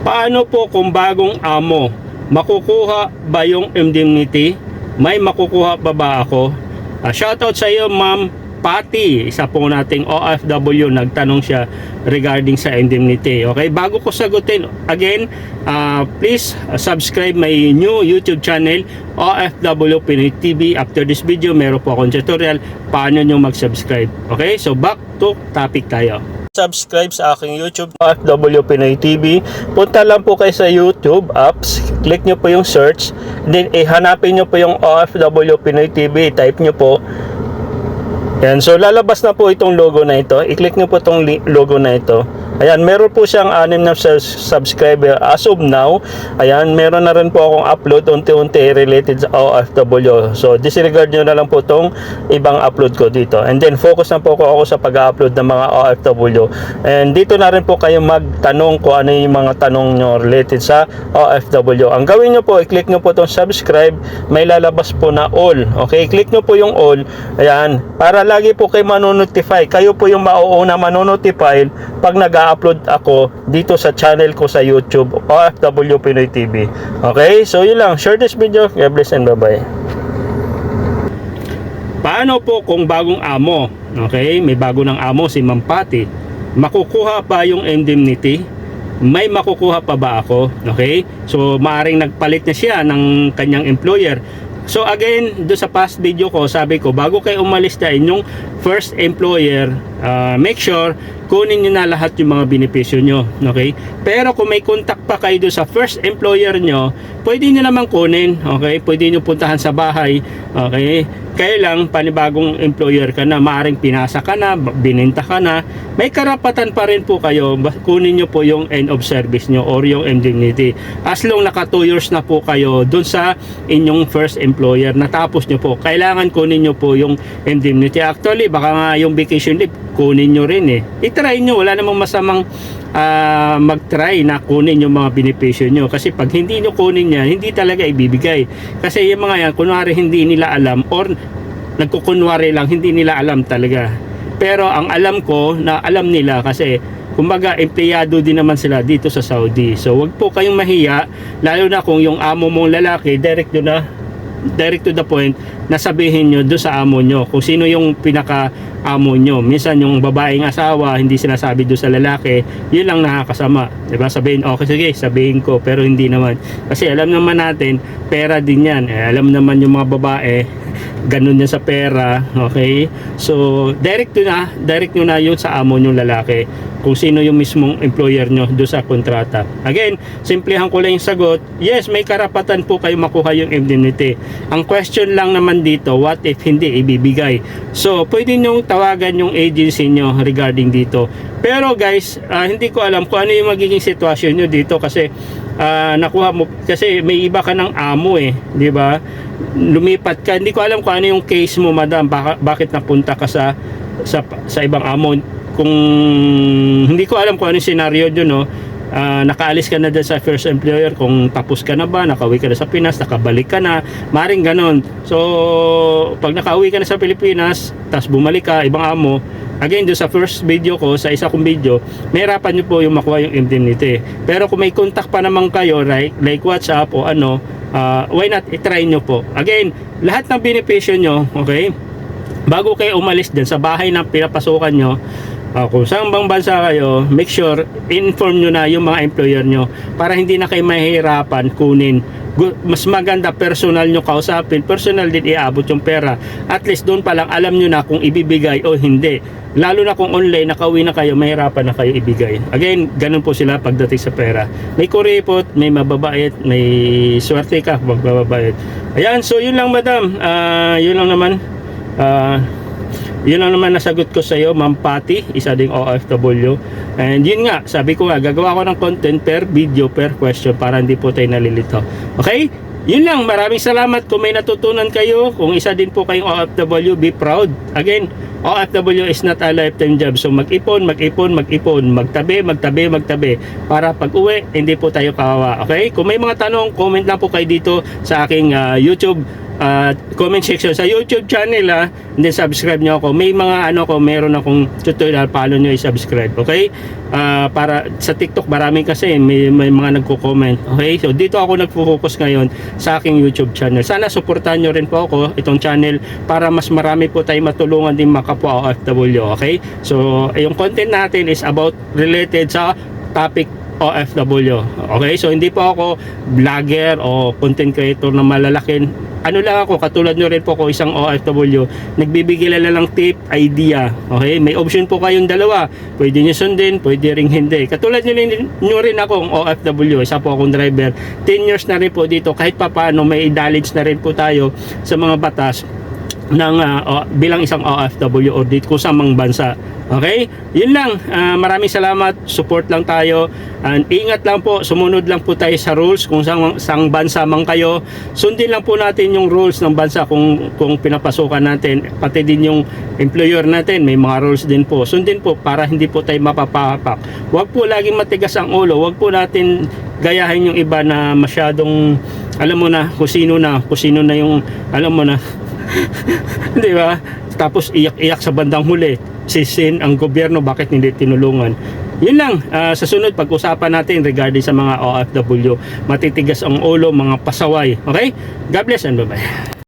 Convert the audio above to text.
Paano po kung bagong amo, makukuha ba yung indemnity? May makukuha pa ba ako? Ah, shoutout sa iyo, Ma'am Patty, isa po nating OFW, nagtanong siya regarding sa indemnity. Okay, bago ko sagutin, again, ah, please subscribe my new YouTube channel, OFW Pinoy TV. After this video, meron po akong tutorial paano nyo mag-subscribe. Okay, so back to topic tayo subscribe sa aking YouTube OFW Pinoy TV. Punta lang po kayo sa YouTube apps, click nyo po yung search, then ihanapin nyo po yung OFW Pinoy TV, type nyo po. Yan, so lalabas na po itong logo na ito. I-click nyo po itong logo na ito. Ayan, meron po siyang anim na sus- subscriber as of now. Ayan, meron na rin po akong upload unti-unti related sa OFW. So, disregard nyo na lang po itong ibang upload ko dito. And then, focus na po ako sa pag-upload ng mga OFW. And dito na rin po kayo magtanong kung ano yung mga tanong nyo related sa OFW. Ang gawin nyo po, i-click nyo po itong subscribe. May lalabas po na all. Okay, click nyo po yung all. Ayan, para lagi po kayo manonotify. Kayo po yung mauuna manonotify pag nag-upload ako dito sa channel ko sa YouTube OFW Pinoy TV. Okay, so yun lang. This video. God bless and bye-bye. Paano po kung bagong amo? Okay, may bago ng amo si Ma'am Patty. Makukuha pa yung indemnity? May makukuha pa ba ako? Okay? So, maaring nagpalit na siya ng kanyang employer. So again, do sa past video ko, sabi ko, bago kayo umalis na inyong first employer, ah, make sure kunin nyo na lahat yung mga benepisyo nyo. Okay? Pero kung may contact pa kayo sa first employer nyo, pwede nyo naman kunin. Okay? Pwede nyo puntahan sa bahay. Okay? Kaya panibagong employer ka na, maaring pinasa ka na, bininta ka na, may karapatan pa rin po kayo, kunin nyo po yung end of service nyo or yung indemnity. As long naka 2 years na po kayo dun sa inyong first employer, natapos nyo po, kailangan kunin nyo po yung indemnity. Actually, baka nga yung vacation leave, kunin nyo rin eh. I-try nyo, wala namang masamang ah, mag-try na kunin yung mga benepisyo nyo. Kasi pag hindi nyo kunin yan, hindi talaga ibibigay. Kasi yung mga yan, kunwari hindi nila alam or nagkukunwari lang, hindi nila alam talaga. Pero ang alam ko na alam nila kasi kumbaga empleyado din naman sila dito sa Saudi. So wag po kayong mahiya lalo na kung yung amo mong lalaki direct do na direct to the point na sabihin nyo do sa amo nyo kung sino yung pinaka amo nyo. Minsan yung babaeng asawa hindi sinasabi do sa lalaki yun lang nakakasama. Diba? Sabihin okay sige sabihin ko pero hindi naman. Kasi alam naman natin pera din yan. Eh, alam naman yung mga babae ganun yan sa pera okay? So direct to na direct nyo na yun sa amo nyo lalaki kung sino yung mismong employer nyo do sa kontrata. Again simplihan ko lang yung sagot yes may karapatan po kayo makuha yung indemnity. Ang question lang naman dito what if hindi ibibigay? So pwede nyo tawagan yung agency nyo regarding dito. Pero guys ah, hindi ko alam kung ano yung magiging sitwasyon nyo dito kasi ah, nakuha mo kasi may iba ka ng amo eh di ba? Lumipat ka hindi ko alam kung ano yung case mo madam baka, bakit napunta ka sa sa, sa ibang amo kung hindi ko alam kung ano yung scenario dyan no Ah, nakaalis ka na dyan sa first employer kung tapos ka na ba, nakauwi ka na sa Pinas, nakabalik ka na, maring ganon. So, pag nakauwi ka na sa Pilipinas, tapos bumalik ka, ibang amo, again, doon sa first video ko, sa isa kong video, may harapan nyo po yung makuha yung indemnity. Pero kung may contact pa naman kayo, like, like WhatsApp o ano, ah, why not, itry nyo po. Again, lahat ng benepisyo nyo, okay, bago kayo umalis dyan sa bahay na pinapasukan nyo, ah, kung saan bang bansa kayo, make sure inform nyo na yung mga employer nyo para hindi na kayo mahihirapan kunin. Mas maganda personal nyo kausapin, personal din iabot yung pera. At least doon pa lang alam nyo na kung ibibigay o hindi. Lalo na kung online, nakauwi na kayo, mahirapan na kayo ibigay. Again, ganun po sila pagdating sa pera. May kuripot, may mababait, may swerte ka, magbabait. Ayan, so yun lang madam. Ah, yun lang naman. Ah, yun lang naman nasagot ko sa iyo, Ma'am Patty, isa ding OFW. And yun nga, sabi ko nga, gagawa ko ng content per video, per question para hindi po tayo nalilito. Okay? Yun lang, maraming salamat kung may natutunan kayo. Kung isa din po kayong OFW, be proud. Again, OFW is not a lifetime job. So mag-ipon, mag-ipon, mag-ipon, magtabi, magtabi, magtabi. Para pag uwi, hindi po tayo kawawa. Okay? Kung may mga tanong, comment lang po kayo dito sa aking ah, YouTube uh, comment section sa YouTube channel ha. And then subscribe nyo ako. May mga ano ko, meron akong tutorial, follow nyo i-subscribe. Okay? Ah, para sa TikTok, marami kasi may, may mga nagko-comment. Okay? So dito ako nagfo-focus ngayon sa aking YouTube channel. Sana suportahan nyo rin po ako itong channel para mas marami po tayo matulungan din makapwa OFW. Okay? So yung content natin is about related sa topic OFW. Okay? So hindi po ako vlogger o content creator na malalaking ano lang ako, katulad nyo rin po ako isang OFW, nagbibigay lang lang tip, idea. Okay? May option po kayong dalawa. Pwede nyo sundin, pwede ring hindi. Katulad nyo rin, nyo rin ako, ang OFW, isa po akong driver. 10 years na rin po dito, kahit pa paano, may knowledge na rin po tayo sa mga batas ng o- bilang isang OFW or dito kung sa mang bansa. Okay? Yun lang. Ah, maraming salamat. Support lang tayo. And ingat lang po. Sumunod lang po tayo sa rules. Kung sang, sang bansa man kayo, sundin lang po natin yung rules ng bansa kung, kung pinapasukan natin. Pati din yung employer natin. May mga rules din po. Sundin po para hindi po tayo mapapahapak. Huwag po laging matigas ang ulo. Huwag po natin gayahin yung iba na masyadong alam mo na kung sino na kung sino na yung alam mo na Di ba? Tapos iyak-iyak sa bandang huli. Sisin ang gobyerno bakit hindi tinulungan. Yun lang, ah, sa sunod pag-usapan natin regarding sa mga OFW, matitigas ang ulo, mga pasaway. Okay? God bless and bye-bye.